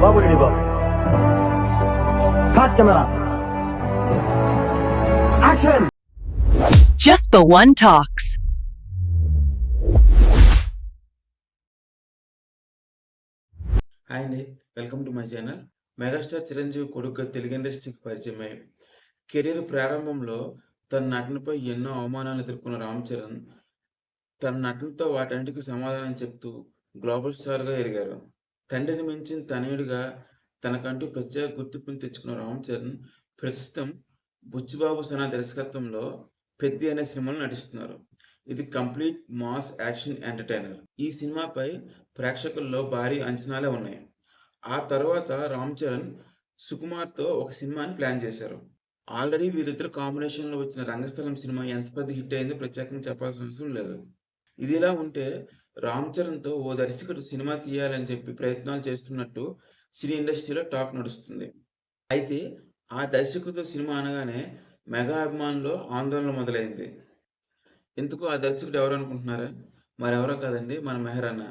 బాబు. Ready బాబు cut camera action One Talks. Hi అండి welcome to my channel megastar Chiranjeevi కొడుకుగా తెలుగు ఇండస్ట్రీకి పరిచయమై career ప్రారంభంలో తన నటనపై ఎన్నో అవమానాలు ఎదుర్కొన్న రామ్ చరణ్ తన నటనతో వాటన్నిటికీ సమాధానం చెప్తూ గ్లోబల్ స్టార్గా ఎదిగారు. తండ్రిని మించిన తనయుడిగా తనకంటూ ప్రత్యేక గుర్తింపుని తెచ్చుకున్న రామ్ చరణ్ ప్రస్తుతం బుచ్చిబాబు సనా దర్శకత్వంలో పెద్ది అనే సినిమాలో నటిస్తున్నారు. ఇది కంప్లీట్ మాస్ యాక్షన్ ఎంటర్టైనర్. ఈ సినిమాపై ప్రేక్షకుల్లో భారీ అంచనాలే ఉన్నాయి. ఆ తర్వాత రామ్ చరణ్ సుకుమార్తో ఒక సినిమాని ప్లాన్ చేశారు. ఆల్రెడీ వీరిద్దరు కాంబినేషన్లో వచ్చిన రంగస్థలం సినిమా ఎంత పెద్ద హిట్ అయిందో ప్రత్యేకంగా చెప్పాల్సిన అవసరం లేదు. ఇది ఇలా ఉంటే రామ్ చరణ్తో ఓ దర్శకుడు సినిమా తీయాలని చెప్పి ప్రయత్నాలు చేస్తున్నట్టు సినీ ఇండస్ట్రీలో టాక్ నడుస్తుంది. అయితే ఆ దర్శకుడితో సినిమా అనగానే మెగా అభిమానుల్లో ఆందోళన మొదలైంది. ఎందుకు ఆ దర్శకుడు ఎవరు అనుకుంటున్నారా? మరెవరో కాదండి మన మెహరన్న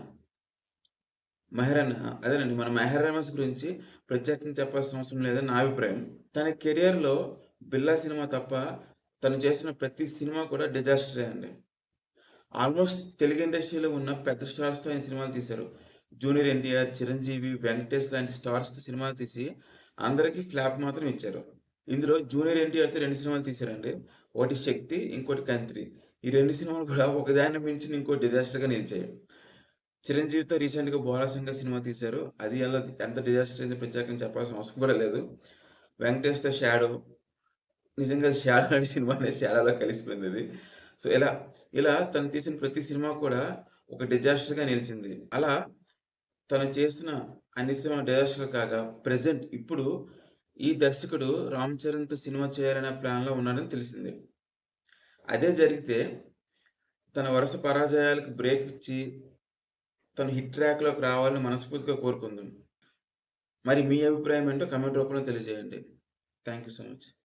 మెహరన్న అదేనండి మన మెహర్ రమేష్ గురించి ప్రత్యేకంగా చెప్పాల్సిన అవసరం లేదని నా అభిప్రాయం. తన కెరియర్లో బిల్లా సినిమా తప్ప తను చేసిన ప్రతి సినిమా కూడా డిజాస్టరే అండి. ఆల్మోస్ట్ తెలుగు ఇండస్ట్రీలో ఉన్న పెద్ద స్టార్స్తో ఆయన సినిమాలు తీశారు. జూనియర్ ఎన్టీఆర్ చిరంజీవి వెంకటేష్ లాంటి స్టార్స్తో సినిమాలు తీసి అందరికీ ఫ్లాప్ మాత్రం ఇచ్చారు. ఇందులో జూనియర్ ఎన్టీఆర్తో రెండు సినిమాలు తీశారండి. ఒకటి శక్తి ఇంకోటి కంత్రి. ఈ రెండు సినిమాలు కూడా ఒకదాన్ని మించి ఇంకో డిజాస్టర్గా నిలిచాయి. చిరంజీవితో రీసెంట్గా బోలాసంగా సినిమా తీశారు. అది ఎలా ఎంత డిజాస్టర్ అయింది ప్రత్యేకంగా చెప్పాల్సిన అవసరం కూడా లేదు. వెంకటేష్తో షాడో నిజంగా షాడో అనే సినిమా అనేది షాడోలో కలిసిపోయింది ఇది సో ఇలా ఇలా తను తీసిన ప్రతి సినిమా కూడా ఒక డిజాస్టర్గా నిలిచింది. అలా తను చేసిన అన్ని సినిమా డిజాస్టర్ కాగా ప్రజెంట్ ఇప్పుడు ఈ దర్శకుడు రామ్ చరణ్తో సినిమా చేయాలనే ప్లాన్లో ఉన్నాడని తెలిసింది. అదే జరిగితే తన వరుస పరాజయాలకు బ్రేక్ ఇచ్చి తను హిట్ ట్రాక్లోకి రావాలని మనస్ఫూర్తిగా కోరుకుందాం. మరి మీ అభిప్రాయం ఏంటో కమెంట్ రూపంలో తెలియజేయండి. Thank you so much